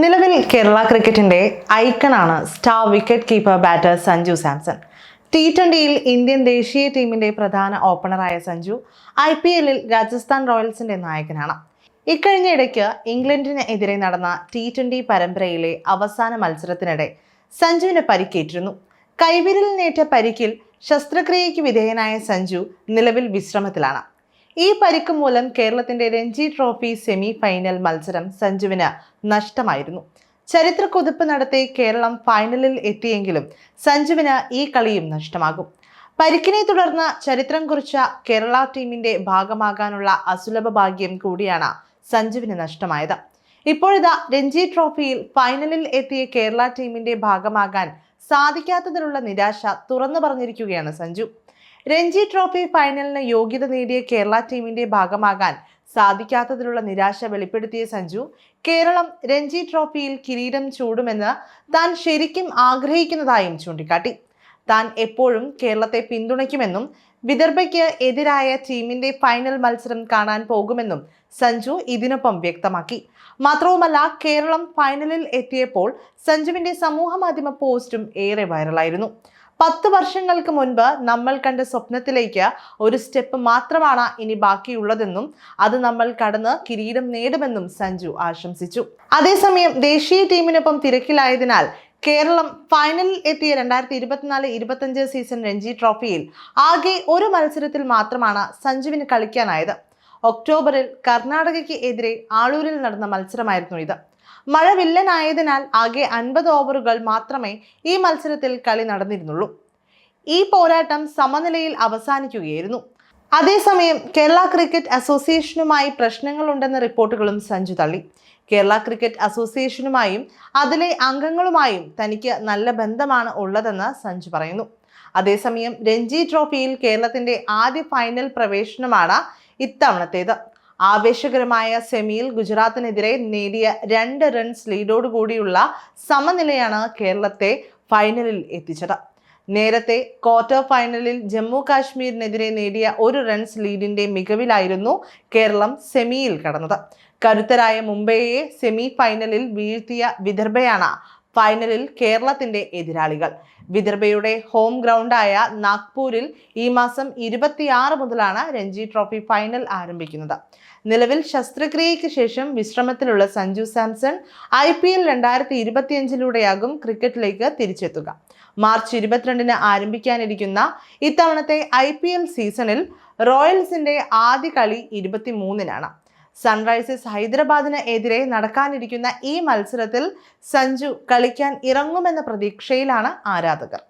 നിലവിൽ കേരള ക്രിക്കറ്റിന്റെ ഐക്കണാണ് star wicket keeper batter Sanju Samson. T ട്വന്റിയിൽ Indian ദേശീയ ടീമിന്റെ പ്രധാന ഓപ്പണറായ സഞ്ജു ഐ പി എല്ലിൽ രാജസ്ഥാൻ റോയൽസിന്റെ നായകനാണ്. ഇക്കഴിഞ്ഞ ഇടയ്ക്ക് ഇംഗ്ലണ്ടിന് എതിരെ നടന്ന ടി ട്വന്റി പരമ്പരയിലെ അവസാന മത്സരത്തിനിടെ സഞ്ജുവിന് പരിക്കേറ്റിരുന്നു. കൈവിരലിനേറ്റ പരിക്കിൽ ശസ്ത്രക്രിയയ്ക്ക് വിധേയനായ സഞ്ജു നിലവിൽ വിശ്രമത്തിലാണ്. ഈ പരിക്ക് മൂലം കേരളത്തിന്റെ രഞ്ജി ട്രോഫി സെമി ഫൈനൽ മത്സരം സഞ്ജുവിന് നഷ്ടമായിരുന്നു. ചരിത്ര കുതിപ്പ് നടത്തി കേരളം ഫൈനലിൽ എത്തിയെങ്കിലും സഞ്ജുവിന് ഈ കളിയും നഷ്ടമാകും. പരിക്കിനെ തുടർന്ന് ചരിത്രം കുറിച്ച കേരള ടീമിന്റെ ഭാഗമാകാനുള്ള അസുലഭ ഭാഗ്യം കൂടിയാണ് സഞ്ജുവിന് നഷ്ടമായത്. ഇപ്പോഴിതാ രഞ്ജി ട്രോഫിയിൽ ഫൈനലിൽ എത്തിയ കേരള ടീമിന്റെ ഭാഗമാകാൻ സാധിക്കാത്തതിലുള്ള നിരാശ തുറന്നു പറഞ്ഞിരിക്കുകയാണ് സഞ്ജു. രഞ്ജി ട്രോഫി ഫൈനലിന് യോഗ്യത നേടിയ കേരള ടീമിന്റെ ഭാഗമാകാൻ സാധിക്കാത്തതിലുള്ള നിരാശ വെളിപ്പെടുത്തിയ സഞ്ജു കേരളം രഞ്ജി ട്രോഫിയിൽ കിരീടം ചൂടുമെന്ന് താൻ ശരിക്കും ആഗ്രഹിക്കുന്നതായും ചൂണ്ടിക്കാട്ടി. താൻ എപ്പോഴും കേരളത്തെ പിന്തുണയ്ക്കുമെന്നും വിദർഭയ്ക്ക് എതിരായ ടീമിന്റെ ഫൈനൽ മത്സരം കാണാൻ പോകുമെന്നും സഞ്ജു ഇതിനൊപ്പം വ്യക്തമാക്കി. മാത്രവുമല്ല കേരളം ഫൈനലിൽ എത്തിയപ്പോൾ സഞ്ജുവിന്റെ സമൂഹ മാധ്യമ പോസ്റ്റും ഏറെ വൈറലായിരുന്നു. പത്ത് വർഷങ്ങൾക്ക് മുൻപ് നമ്മൾ കണ്ട സ്വപ്നത്തിലേക്ക് ഒരു സ്റ്റെപ്പ് മാത്രമാണ് ഇനി ബാക്കിയുള്ളതെന്നും അത് നമ്മൾ കടന്ന് കിരീടം നേടുമെന്നും സഞ്ജു ആശംസിച്ചു. അതേസമയം ദേശീയ ടീമിനൊപ്പം തിരക്കിലായതിനാൽ കേരളം ഫൈനലിൽ എത്തിയ രണ്ടായിരത്തി ഇരുപത്തിനാല് ഇരുപത്തഞ്ച് സീസൺ രഞ്ജി ട്രോഫിയിൽ ആകെ ഒരു മത്സരത്തിൽ മാത്രമാണ് സഞ്ജുവിന് കളിക്കാനായത്. ഒക്ടോബറിൽ കർണാടകയ്ക്ക് എതിരെ ആളൂരിൽ നടന്ന മത്സരമായിരുന്നു ഇത്. മഴ വില്ലനായതിനാൽ ആകെ അൻപത് ഓവറുകൾ മാത്രമേ ഈ മത്സരത്തിൽ കളി നടന്നിരുന്നുള്ളൂ. ഈ പോരാട്ടം സമനിലയിൽ അവസാനിക്കുകയായിരുന്നു. അതേസമയം കേരള ക്രിക്കറ്റ് അസോസിയേഷനുമായി പ്രശ്നങ്ങളുണ്ടെന്ന റിപ്പോർട്ടുകളും സഞ്ജു തള്ളി. കേരള ക്രിക്കറ്റ് അസോസിയേഷനുമായും അതിലെ അംഗങ്ങളുമായും തനിക്ക് നല്ല ബന്ധമാണ് ഉള്ളതെന്ന് സഞ്ജു പറയുന്നു. അതേസമയം രഞ്ജി ട്രോഫിയിൽ കേരളത്തിന്റെ ആദ്യ ഫൈനൽ പ്രവേശനമാണ് ഇത്തവണത്തേത്. ആവേശകരമായ സെമിയിൽ ഗുജറാത്തിനെതിരെ നേടിയ രണ്ട് റൺസ് ലീഡോടുകൂടിയുള്ള സമനിലയാണ് കേരളത്തെ ഫൈനലിൽ എത്തിച്ചത്. നേരത്തെ ക്വാർട്ടർ ഫൈനലിൽ ജമ്മു കാശ്മീരിനെതിരെ നേടിയ ഒരു റൺസ് ലീഡിന്റെ മികവിലായിരുന്നു കേരളം സെമിയിൽ കടന്നത്. കരുത്തരായ മുംബൈയെ സെമി ഫൈനലിൽ വീഴ്ത്തിയ വിദർഭയാണ് ഫൈനലിൽ കേരളത്തിന്റെ എതിരാളികൾ. വിദർഭയുടെ ഹോം ഗ്രൗണ്ടായ നാഗ്പൂരിൽ ഈ മാസം ഇരുപത്തിയാറ് മുതലാണ് രഞ്ജി ട്രോഫി ഫൈനൽ ആരംഭിക്കുന്നത്. നിലവിൽ ശസ്ത്രക്രിയയ്ക്ക് ശേഷം വിശ്രമത്തിലുള്ള Sanju Samson I P L രണ്ടായിരത്തി ഇരുപത്തിയഞ്ചിലൂടെയാകും ക്രിക്കറ്റിലേക്ക് തിരിച്ചെത്തുക. മാർച്ച് ഇരുപത്തിരണ്ടിന് ആരംഭിക്കാനിരിക്കുന്ന ഇത്തവണത്തെ ഐ സീസണിൽ റോയൽസിന്റെ ആദ്യ കളി ഇരുപത്തിമൂന്നിനാണ്. സൺറൈസേഴ്സ് ഹൈദരാബാദിന് എതിരെ നടക്കാനിരിക്കുന്ന ഈ മത്സരത്തിൽ സഞ്ജു കളിക്കാൻ ഇറങ്ങുമെന്ന പ്രതീക്ഷയിലാണ് ആരാധകർ.